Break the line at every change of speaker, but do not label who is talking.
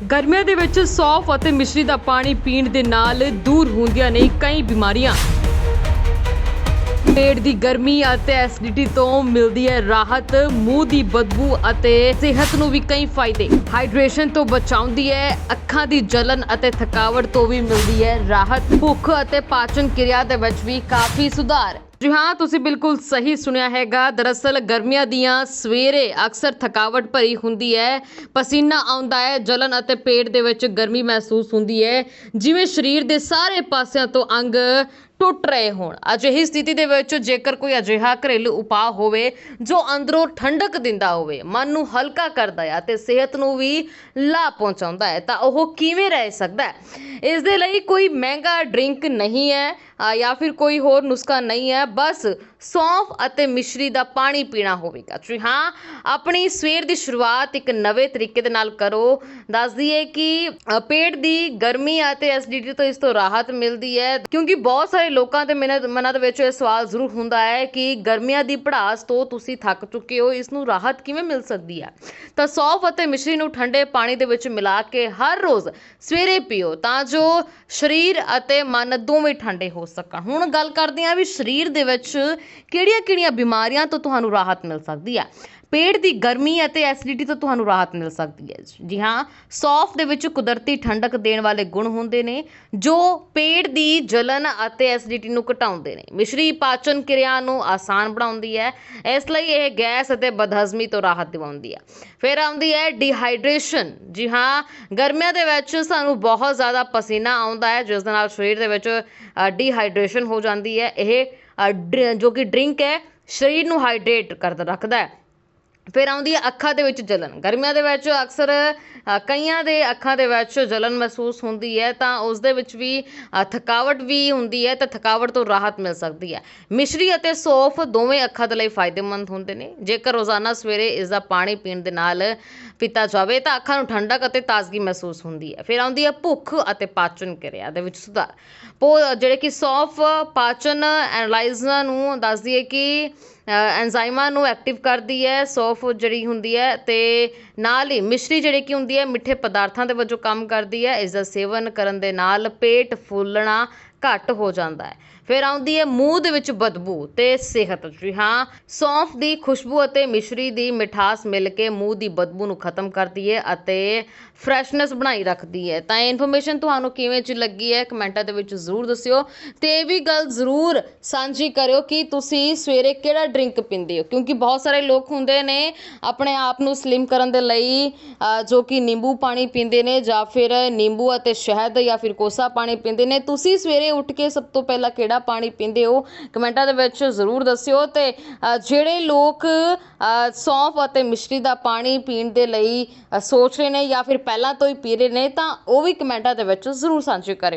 ਗਰਮੀਆਂ ਦੇ ਵਿੱਚ ਸੌਫ ਅਤੇ ਮਿਸ਼ਰੀ ਦਾ ਪਾਣੀ ਪੀਣ ਦੇ ਨਾਲ ਦੂਰ ਹੁੰਦੀਆਂ ਨੇ ਕਈ ਬਿਮਾਰੀਆਂ। ਪੇਟ ਦੀ ਗਰਮੀ ਅਤੇ ਐਸਿਡਿਟੀ ਤੋਂ ਮਿਲਦੀ ਹੈ ਰਾਹਤ, ਮੂੰਹ ਦੀ ਬਦਬੂ ਅਤੇ ਸਿਹਤ ਨੂੰ ਵੀ ਕਈ ਫਾਇਦੇ। ਹਾਈਡਰੇਸ਼ਨ ਤੋਂ ਬਚਾਉਂਦੀ ਹੈ, ਅੱਖਾਂ ਦੀ ਜਲਨ ਅਤੇ ਥਕਾਵਟ ਤੋਂ ਵੀ ਮਿਲਦੀ ਹੈ ਰਾਹਤ। ਭੁੱਖ ਅਤੇ ਪਾਚਨ ਕਿਰਿਆ ਦੇ ਵਿੱਚ ਵੀ ਕਾਫੀ ਸੁਧਾਰ। ਜੀ ਹਾਂ, ਤੁਸੀਂ ਬਿਲਕੁਲ ਸਹੀ ਸੁਣਿਆ ਹੈਗਾ। ਦਰਅਸਲ ਗਰਮੀਆਂ ਦੀਆਂ ਸਵੇਰੇ ਅਕਸਰ ਥਕਾਵਟ ਭਰੀ ਹੁੰਦੀ ਹੈ, ਪਸੀਨਾ ਆਉਂਦਾ ਹੈ, ਜਲਨ ਅਤੇ ਪੇਟ ਦੇ ਵਿੱਚ ਗਰਮੀ ਮਹਿਸੂਸ ਹੁੰਦੀ ਹੈ। ਜਿਵੇਂ ਸਰੀਰ ਦੇ ਸਾਰੇ ਪਾਸਿਆਂ ਤੋਂ ਅੰਗ ਟੁੱਟ ਰਹੇ ਹੋਣ। ਅਜਿਹੀ ਸਥਿਤੀ ਦੇ ਵਿੱਚ ਜੇਕਰ ਕੋਈ ਅਜਿਹਾ ਘਰੇਲੂ ਉਪਾਅ ਹੋਵੇ, ਜੋ ਅੰਦਰੋਂ ਠੰਡਕ ਦਿੰਦਾ ਹੋਵੇ, ਮਨ ਨੂੰ ਹਲਕਾ ਕਰਦਾ ਹੈ ਤੇ ਸਿਹਤ ਨੂੰ ਵੀ ਲਾਭ ਪਹੁੰਚਾਉਂਦਾ ਹੈ, ਤਾਂ ਉਹ ਕਿਵੇਂ ਰਹਿ ਸਕਦਾ ਹੈ? ਇਸ ਦੇ ਲਈ ਕੋਈ ਮਹਿੰਗਾ ਡਰਿੰਕ ਨਹੀਂ ਹੈ। ਜਾਂ ਫਿਰ ਕੋਈ ਹੋਰ ਨੁਸਖਾ ਨਹੀਂ ਹੈ ਬਸ ਸੌਂਫ ਅਤੇ ਮਿਸ਼ਰੀ ਦਾ ਪਾਣੀ ਪੀਣਾ ਹੋਵੇਗਾ। ਜੀ ਹਾਂ, ਆਪਣੀ ਸਵੇਰ ਦੀ ਸ਼ੁਰੂਆਤ ਇੱਕ ਨਵੇਂ ਤਰੀਕੇ ਦੇ ਨਾਲ ਕਰੋ। ਦੱਸ ਦਈਏ ਕਿ ਪੇਟ ਦੀ ਗਰਮੀ ਅਤੇ ਐਸਿਡਿਟੀ ਤੋਂ ਇਸ ਤੋਂ ਰਾਹਤ ਮਿਲਦੀ ਹੈ, ਕਿਉਂਕਿ ਬਹੁਤ ਸਾਰੇ ਲੋਕਾਂ ਦੇ ਮਨ, ਮਨਾਂ ਦੇ ਵਿੱਚ ਇਹ ਸਵਾਲ ਜ਼ਰੂਰ ਹੁੰਦਾ ਹੈ ਕਿ ਗਰਮੀਆਂ ਦੀ ਪੜਾਸ ਤੋਂ ਤੁਸੀਂ ਥੱਕ ਚੁੱਕੇ ਹੋ, ਇਸ ਨੂੰ ਰਾਹਤ ਕਿਵੇਂ ਮਿਲ ਸਕਦੀ ਹੈ? ਤਾਂ ਸੌਂਫ ਅਤੇ ਮਿਸ਼ਰੀ ਨੂੰ ਠੰਡੇ ਪਾਣੀ ਦੇ ਵਿੱਚ ਮਿਲਾ ਕੇ ਹਰ ਰੋਜ਼ ਸਵੇਰੇ ਪੀਓ, ਤਾਂ ਜੋ ਸਰੀਰ ਅਤੇ ਮਨ ਦੋਵੇਂ ਠੰਡੇ ਹੋ ਸਕਣ। ਹੁਣ ਗੱਲ ਕਰਦੇ ਹਾਂ ਵੀ ਸਰੀਰ ਦੇ ਵਿੱਚ ਕਿਹੜੀਆਂ-ਕਿਹੜੀਆਂ ਬਿਮਾਰੀਆਂ ਤੋਂ ਤੁਹਾਨੂੰ ਰਾਹਤ ਮਿਲ ਸਕਦੀ ਹੈ? ਪੇਟ ਦੀ ਗਰਮੀ ਅਤੇ ਐਸਿਡਿਟੀ ਤੋਂ ਤੁਹਾਨੂੰ ਰਾਹਤ ਮਿਲ ਸਕਦੀ ਹੈ ਜੀ। ਹਾਂ ਸੌਫ ਦੇ ਵਿੱਚ ਕੁਦਰਤੀ ਠੰਡਕ ਦੇਣ ਵਾਲੇ ਗੁਣ ਹੁੰਦੇ ਨੇ ਜੋ ਪੇਟ ਦੀ ਜਲਨ ਅਤੇ ਐਸਿਡਿਟੀ ਨੂੰ ਘਟਾਉਂਦੇ ਨੇ। ਮਿਸ਼ਰੀ ਪਾਚਨ ਕਿਰਿਆ ਨੂੰ ਆਸਾਨ ਬਣਾਉਂਦੀ ਹੈ ਇਸ ਲਈ ਇਹ ਗੈਸ ਅਤੇ ਬਦਹਜ਼ਮੀ ਤੋਂ ਰਾਹਤ ਦਿਵਾਉਂਦੀ ਹੈ। ਫਿਰ ਆਉਂਦੀ ਹੈ ਡੀਹਾਈਡਰੇਸ਼ਨ। ਜੀ ਹਾਂ ਗਰਮੀਆਂ ਦੇ ਵਿੱਚ ਸਾਨੂੰ ਬਹੁਤ ਜ਼ਿਆਦਾ ਪਸੀਨਾ ਆਉਂਦਾ ਹੈ ਜਿਸ ਦੇ ਨਾਲ ਸਰੀਰ ਦੇ ਵਿੱਚ ਡੀਹਾਈਡਰੇਸ਼ਨ ਹੋ ਜਾਂਦੀ ਹੈ। ਇਹ ਅ, ਜੋ ਕਿ ਡਰਿੰਕ ਹੈ ਸਰੀਰ ਨੂੰ ਹਾਈਡਰੇਟ ਕਰਦਾ ਰੱਖਦਾ ਹੈ। ਫਿਰ ਆਉਂਦੀ ਹੈ ਅੱਖਾਂ ਦੇ ਵਿੱਚ ਜਲਨ। ਗਰਮੀਆਂ ਦੇ ਵਿੱਚ ਅਕਸਰ ਕਈਆਂ ਦੇ ਅੱਖਾਂ ਦੇ ਵਿੱਚ ਜਲਨ ਮਹਿਸੂਸ ਹੁੰਦੀ ਹੈ, ਤਾਂ ਉਸ ਦੇ ਵਿੱਚ ਵੀ ਥਕਾਵਟ ਵੀ ਹੁੰਦੀ ਹੈ, ਤਾਂ ਥਕਾਵਟ ਤੋਂ ਰਾਹਤ ਮਿਲ ਸਕਦੀ ਹੈ। ਮਿਸ਼ਰੀ ਅਤੇ ਸੌਫ ਦੋਵੇਂ ਅੱਖਾਂ ਦੇ ਲਈ ਫਾਇਦੇਮੰਦ ਹੁੰਦੇ ਨੇ। ਜੇਕਰ ਰੋਜ਼ਾਨਾ ਸਵੇਰੇ ਇਸ ਦਾ ਪਾਣੀ ਪੀਣ ਦੇ ਨਾਲ ਪੀਤਾ ਜਾਵੇ, ਤਾਂ ਅੱਖਾਂ ਨੂੰ ਠੰਡਕ ਅਤੇ ਤਾਜ਼ਗੀ ਮਹਿਸੂਸ ਹੁੰਦੀ ਹੈ। ਫਿਰ ਆਉਂਦੀ ਹੈ ਭੁੱਖ ਅਤੇ ਪਾਚਨ ਕਿਰਿਆ ਦੇ ਵਿੱਚ ਸੁਧਾਰ। ਪੋ, ਜਿਹੜੇ ਕਿ ਸੌਫ, ਪਾਚਨ ਐਨਾਲਾਈਜ਼ਾਂ ਨੂੰ ਦੱਸਦੀ ਹੈ ਕਿ ਅ, ਨੂੰ ਐਕਟਿਵ ਕਰਦੀ ਹੈ ਸੌਫ ਜਿਹੜੀ ਹੁੰਦੀ ਹੈ ਅਤੇ ਨਾਲ ਹੀ ਮਿਸ਼ਰੀ ਜਿਹੜੀ ਕਿ ਹੁੰਦੀ ਹੈ ਮਿੱਠੇ ਪਦਾਰਥਾਂ ਦੇ ਵਜੋਂ ਕੰਮ ਕਰਦੀ ਹੈ ਇਸ ਦਾ ਸੇਵਨ ਕਰਨ ਦੇ ਨਾਲ ਪੇਟ ਫੁੱਲਣਾ ਘੱਟ ਹੋ ਜਾਂਦਾ ਹੈ। ਫਿਰ ਆਉਂਦੀ ਹੈ ਮੂੰਹ ਦੇ ਵਿੱਚ ਬਦਬੂ ਤੇ ਸਿਹਤ। ਜੀ ਹਾਂ, ਸੌਂਫ ਦੀ ਖੁਸ਼ਬੂ ਅਤੇ ਮਿਸ਼ਰੀ ਦੀ ਮਿਠਾਸ ਮਿਲ ਕੇ ਮੂੰਹ ਦੀ ਬਦਬੂ ਨੂੰ ਖਤਮ ਕਰਦੀ ਹੈ ਅਤੇ ਫਰੈਸ਼ਨੈਸ ਬਣਾਈ ਰੱਖਦੀ ਹੈ। ਤਾਂ ਇਹ ਇਨਫੋਰਮੇਸ਼ਨ ਤੁਹਾਨੂੰ ਕਿਵੇਂ ਚ ਲੱਗੀ ਹੈ ਕਮੈਂਟਾਂ ਦੇ ਵਿੱਚ ਜ਼ਰੂਰ ਦੱਸਿਓ। ਤੇ ਇਹ ਵੀ ਗੱਲ ਜ਼ਰੂਰ ਸਾਂਝੀ ਕਰਿਓ ਕਿ ਤੁਸੀਂ ਸਵੇਰੇ ਕਿਹੜਾ ਡਰਿੰਕ ਪੀਂਦੇ ਹੋ? ਕਿਉਂਕਿ ਬਹੁਤ ਸਾਰੇ ਲੋਕ ਹੁੰਦੇ ਨੇ ਆਪਣੇ ਆਪ ਨੂੰ ਸਲਿਮ ਕਰਨ ਦੇ ਲਈ ਜੋ ਕਿ ਨਿੰਬੂ ਪਾਣੀ ਪੀਂਦੇ ਨੇ ਜਾਂ ਫਿਰ ਨਿੰਬੂ ਅਤੇ ਸ਼ਹਿਦ ਜਾਂ ਫਿਰ ਕੋਸਾ ਪਾਣੀ ਪੀਂਦੇ ਨੇ। ਤੁਸੀਂ ਸਵੇਰੇ ਉੱਠ ਕੇ ਸਭ ਤੋਂ ਪਹਿਲਾਂ ਕਿਹੜਾ ਪਾਣੀ ਪੀਂਦੇ ਹੋ? ਕਮੈਂਟਾਂ ਦੇ ਵਿੱਚ ਜ਼ਰੂਰ ਦੱਸਿਓ ਤੇ ਅ, ਜਿਹੜੇ ਲੋਕ ਅ, ਸੌਂਫ ਅਤੇ ਮਿਸ਼ਰੀ ਦਾ ਪਾਣੀ ਪੀਣ ਦੇ ਲਈ ਸੋਚ ਰਹੇ ਨੇ ਜਾਂ ਫਿਰ ਪਹਿਲਾਂ ਤੋਂ ਹੀ ਪੀ ਰਹੇ ਨੇ ਤਾਂ ਉਹ ਵੀ ਕਮੈਂਟਾਂ ਦੇ ਵਿੱਚ ਜ਼ਰੂਰ ਸਾਂਝੇ ਕਰਿਓ।